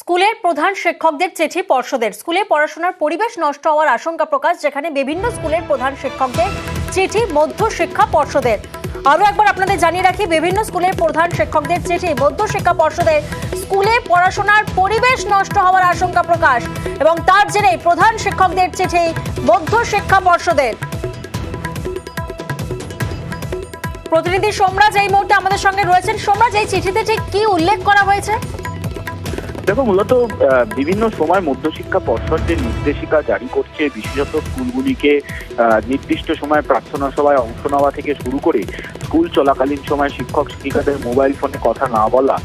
স্কুলের প্রধান শিক্ষকদের চিঠি পর্ষদের। স্কুলে পড়াশোনার পরিবেশ নষ্ট হওয়ার আশঙ্কা প্রকাশ, যেখানে বিভিন্ন স্কুলের প্রধান শিক্ষকদের চিঠি মধ্য শিক্ষা পর্ষদের। আরও একবার আপনাদের জানিয়ে রাখি, বিভিন্ন স্কুলের প্রধান শিক্ষকদের চিঠি মধ্য শিক্ষা পর্ষদের। স্কুলে পড়াশোনার পরিবেশ নষ্ট হওয়ার আশঙ্কা প্রকাশ এবং তার জেরেই প্রধান শিক্ষকদের চিঠি মধ্য শিক্ষা পর্ষদের। প্রতিনিধি সোমরাজ এই মুহূর্তে আমাদের সঙ্গে রয়েছেন। সোমরাজ, এই চিঠিতে ঠিক কি উল্লেখ করা হয়েছে? দেখো, মূলত বিভিন্ন সময় মধ্যশিক্ষা পর্ষদ যে নির্দেশিকা জারি করছে, বিশেষত স্কুলগুলিকে নির্দিষ্ট সময় প্রার্থনা সভায় অংশ নেওয়া থেকে শুরু করে স্কুল চলাকালীন সময় শিক্ষক শিক্ষিকাদের মোবাইল ফোনে কথা না বলা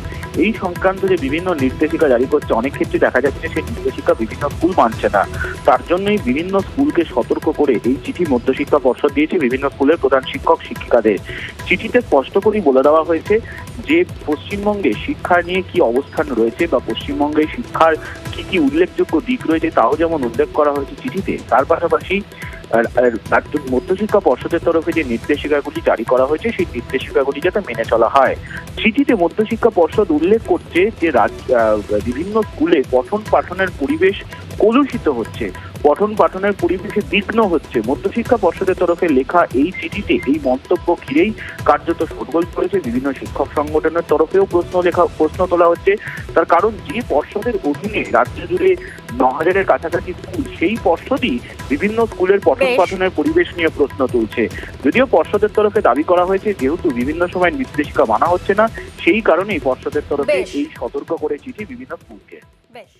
এই সংক্রান্ত যে বিভিন্ন নির্দেশিকা জারি করছে, অনেক ক্ষেত্রে দেখা যাচ্ছে সেই নির্দেশিকা বিভিন্ন স্কুল মানছে না। তার জন্যই বিভিন্ন স্কুলকে সতর্ক করে এই চিঠি মধ্যশিক্ষা পর্ষদ দিয়েছে বিভিন্ন স্কুলের প্রধান শিক্ষক, শিক্ষিকাদের। চিঠিতে স্পষ্ট করেই বলে দেওয়া হয়েছে যে, পশ্চিমবঙ্গে শিক্ষা নিয়ে কি অবস্থান রয়েছে বা পশ্চিমবঙ্গে শিক্ষার কি কি উল্লেখযোগ্য দিক রয়েছে, তাও যেমন উল্লেখ করা হয়েছে চিঠিতে, তার পাশাপাশি মধ্যশিক্ষা পর্ষদের তরফে যে নির্দেশিকাগুলি জারি করা হয়েছে, সেই নির্দেশিকাগুলি যাতে মেনে চলা হয়। চিঠিতে মধ্যশিক্ষা পর্ষদ উল্লেখ করছে যে বিভিন্ন স্কুলে পঠন পাঠনের পরিবেশ কলুষিত হচ্ছে। পঠন পাঠনের পরিবেশে বিঘ্ন হচ্ছে। মধ্যশিক্ষা পর্ষদের তরফে লেখা এই চিঠিতে এই মন্তব্য ঘিরেই কার্যত সরগোল করেছে বিভিন্ন শিক্ষক সংগঠনের তরফেও প্রশ্ন লেখা প্রশ্ন তোলা হচ্ছে। তার কারণ যে পর্ষদের অধীনে রাজ্য জুড়ে ন হাজারের কাছাকাছি স্কুল সেই পর্ষদই বিভিন্ন স্কুলের পঠন পাঠনের পরিবেশ নিয়ে প্রশ্ন তুলছে। যদিও পর্ষদের তরফে দাবি করা হয়েছে যেহেতু বিভিন্ন সময় নির্দেশিকা মানা হচ্ছে না সেই কারণেই পর্ষদের তরফে এই সতর্ক করে চিঠি বিভিন্ন স্কুলকে। বেশ।